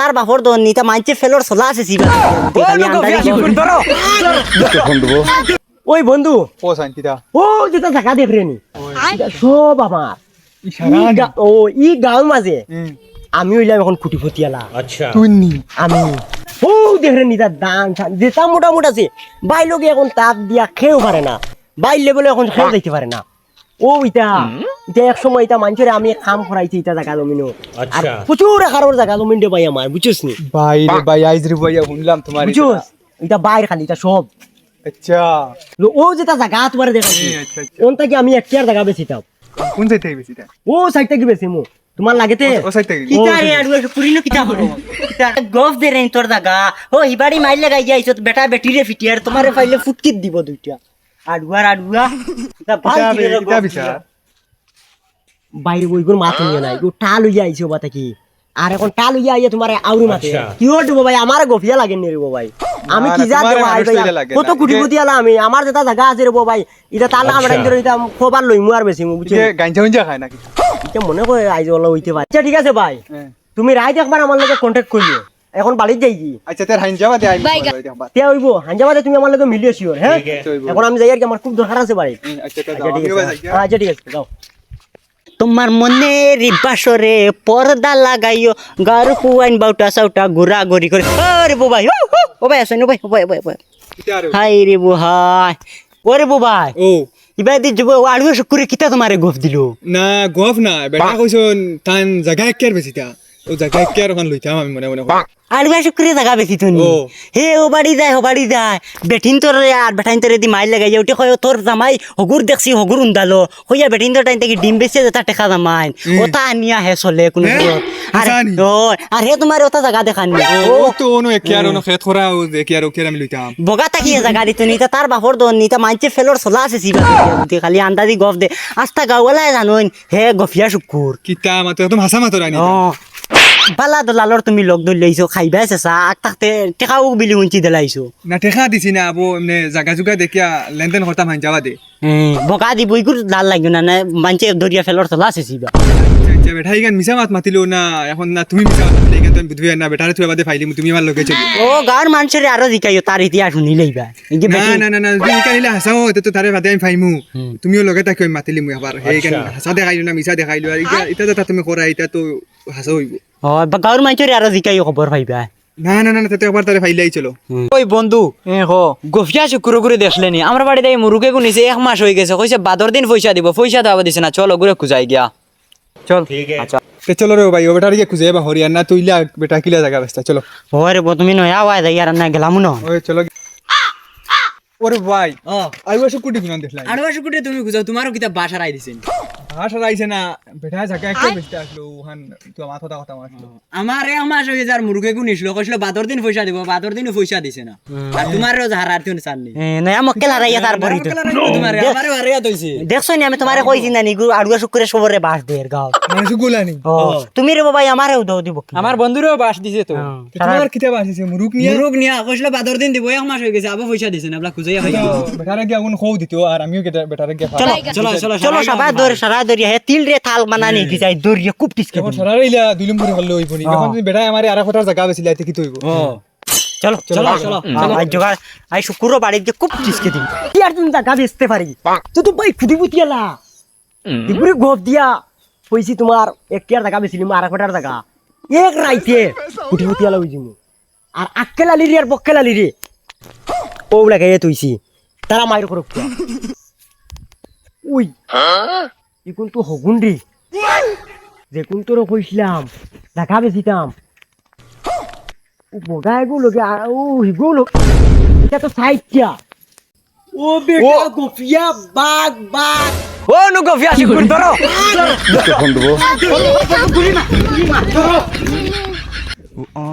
তার বাপর দন নিতা মানছে ফেলোর চলা আছে ওই বন্ধু ও সাইন ও যেটা জায়গা দেখ রে সব আমার। ই ও ই গাঁও মাঝে। আমি হইলাম এখন খুঁটি ফুটিয়ালা তুই নি। আমি। ও দেখ রে নি তার দান যেটা মোটামুটি আছে বাই লোকে এখন তাপ দিয়া খেয়েও পারে না। বাই লেভেলে এখন খেয়ে যাইতে পারে না। ও ইটা ইটা এক সময় ইটা মানুষের আমি কাম করাইছি ইটা জায়গা জমিনও। আর প্রচুর একারোর জায়গা জমিন দে ভাই আমার বুঝছিস নি? ভাই রে ভাই আইজ রে ভাই শুনলাম তোমার বুঝছিস? বাইর খালি এটা সব। আচ্ছা। ও যেটা জায়গা তোমার দেখাচ্ছি আচ্ছা আচ্ছা। থেকে আমি এক কেয়ার জায়গা বেশি তাও। কোন সাইড থেকে বেশি ও সাইড থেকে বেশি মু। তোমার লাগেতে? ও সাইড থেকে। আর পুরিনো কিতা হলো? গফ দে রে তোর জায়গা ও হিবাড়ি মাইল লাগাই যাইছো বেটা বেটিরে ফিটিয়ার তোমারে পাইলে ফুটকিত দিব দুইটা। আডুয়া বাইরে বইগুলো মাছ নিয়ে নাই। গো টাল হইয়া আইছো বাতা কি? আর এখন টাল হইয়া আইয়া তোমার আউরি মাতে কি ভাই? আমার গফিয়া লাগে নি রে ভাই। আমি কি যা তোমার দেবো আই ভাই? কত কুটি কুটি আলা আমি? আমার যেটা জায়গা আছে রে ভাই এটা তাল আমরা ইন্দর এটা খবর লই মু আর বেশি মু বুঝছি যে গাঞ্জা খায় নাকি? এটা মনে করে আইজ ওলা হইতে পারে। আচ্ছা ঠিক আছে ভাই। হ্যাঁ। তুমি রাইত একবার আমার লগে কন্ট্যাক্ট করিও। এখন বাড়িত যাই কি আচ্ছা তোর হাইন যাবা দে আই দেখবা তে হইব হাঞ্জাবাদে তুমি আমার লগে মিলিয়ে শিওর হ্যাঁ? এখন আমি যাই আর কি আমার খুব দরকার আছে বাড়ি আচ্ছা আচ্ছা ঠিক আছে আচ্ছা ঠিক আছে যাও। তোমার মনের বাসরে পর্দা লাগাইও গার পুয়াইন বাউটা সাউটা ঘুরা ঘুরি করে। আরে বুবাই ও ভাই আসেন ও ভাই ও ভাই ও ভাই, ভাই আর। হাই রে বুহাই ওরে বুবাই। ও। ইবাই দি যুব আড়ু শুকুরে কিতা তোমারে গফ দিলো? না গফ না বেটা কইছন তান জায়গা একের বেশি তা। ও জায়গা একের ওখান লইতাম আমি মনে মনে করি। আড়ু শুকুরে জায়গা বেশি তো নি ও। হে ও বাড়ি যায় ও বাড়ি যায়। বেটিন তোর আর বেটাইন তোর দি মাইল লাগাই উঠে কয় তোর জামাই হগুর দেখছি হগুর উন্দালো। হইয়া বেটিন তোর টাইম থেকে ডিম বেচে যেটা টেকা জামাই। ওটা আনিয়া হে চলে কোনো আর আচ্ছা নি? ও আর হে তোমার ওটা জায়গা দেখান ও তো ওনো একের ওনো খেত করা ও একের ওকের আমি লইতাম। বগা তাকিয়ে জায়গা দিত নিতা তার বাপর দন নিতা মানছে ফেলোর চলা আছে সিবা খালি আন্দাজি গফ দে। আস্তা গাওয়ালাই জানোন হে গফিয়া শুকুর কিতা মাতো একদম হাসা মাতো রানি বালা দলালর তুমি লগ ধরি লাইছো খাইবা চেঁচা আগ থাকতে টেকাও বিলি উঞ্চি দিলাইছো। না টেকা দিছি না আবো এমনি জায়গা জুগা দেখিয়া লেনদেন করতাম হাইন যাবা দে। বগা দি বইগুর লাল লাগবে না না মানছে দরিয়া ফেলোর চলা আছে সিবা আচ্ছা, আচ্ছা বেটা ইগান মিছা মাত মাতিলো না এখন না তুমি মিছা মাত মাতিলে তুমি বুঝবি না বেটারে তুই বাদে ফাইলি তুমি আমার লগে চলি। ও গাঁর মানুষের আরও জিকাইও তার ইতিহাস শুনি লইবা না না না না তুমি ইলা হাসাও এতে তো তারে বাদে আমি ফাইমু। তুমিও লগে তাকে মাতিলি মুই আবার হে ইগান হাসা দেখাইলো না মিছা দেখাইলো। আর ইটা ইটা তুমি করা ইটা তো হাসা হইব। গাঁর মানুষের আরও জিকাইও খবর পাইবা? না না না না তাতে একবার তারে ফাইলাই চলো। ওই বন্ধু গফিয়া শুক্র করে দেখলেনি আমার বাড়িতে এই মুরুগে গুনিছে এক মাস হয়ে গেছে। কইছে বাদর দিন পয়সা দিব পয়সা দেওয়া দিছে না চলো ঘুরে খুঁজাই গিয়া চল। আচ্ছা। তে চলো রে ভাই ও বেটার গিয়ে খুঁজে বা হরিয়ান না তুইলা বেটা কিলা জায়গা ব্যস্ত চলো। ওরে বো তুমি নয়া যাই আর না গেলাম না? ওই চলো। ওরে ভাই আইবা সব কুটি গুনান দেখলাই আড়বা শুকুরে তুমি খুঁজাও তোমারও কিতা বাসা রাই দিছেন হাস আইছে না। বেটা জায়গা একটা ব্যস্ত আসলো ওখান তো মাথা কথা আসলো আমার এক মাস হয়ে যার মুরুগে গুনিছিল কইছিল বাদর দিন পয়সা দিব বাদর দিনও পয়সা দিছে না। আর তোমারও হারা আর তুমি চাননি নয়া মক্কেল হারাইয়া তার ভরি তোমার আমারও হারিয়া তৈছে দেখছ নি আমি তোমারে কইছি না নি আড়ুয়া শুক্রে সবরে বাস দে গাঁও মানুষ গুলানি ও তুমি রে বাবা আমারেও দাও দিব আমার বন্ধুরও বাস দিছে তো। তোমার মুরুক নিয়ে? মুরুগ নিয়া কইছিল বাদর দিন দিব এক মাস হয়ে গেছে আবার পয়সা দিছে না খুঁজাইয়া বেটারে আগুন খৌ দিত আর আমিও বেটারে চলো চলো চলো চলো সবাই দৌড়ে সারা দৌড়িয়া হে তিল রে থাল মানানি কি যাই দৌড়িয়া খুব টিসকে এখন সারা ইলা দুই নম্বরে হল্লো হইব নি। এখন তুমি বেটা আমারে আরা কথার জায়গা বেছিল এতে কি তৈব? চলো চলো চলো। আই জোগাড় আই শুক্র বাড়িতে গিয়ে খুব টিসকে দিবি কি আর তুমি জায়গা বেচতে পারি? তুই তো ভাই খুদি বুতিয়ালা দিপুরি গোপ দিয়া কইছি তোমার এক কেয়ার জায়গা বেচিলি আর এক কোটার জায়গা এক রাইতে খুদি বুতিয়ালা হইছি আর আক্কে লালি রে আর বক্কে লালি রে। ও লাগে এ তুইছি তারা মাইর করুক উই। ইকুন তো হগুন রে যে কোন তোর কইছিলাম জায়গা বেচিতাম ও বগা এগুলো ও হিগুলো এটা তো সাইডটা ও বেটা গোফিয়া বাঘ বাঘ। ও নু গফিয়া শুকুর ধরো ও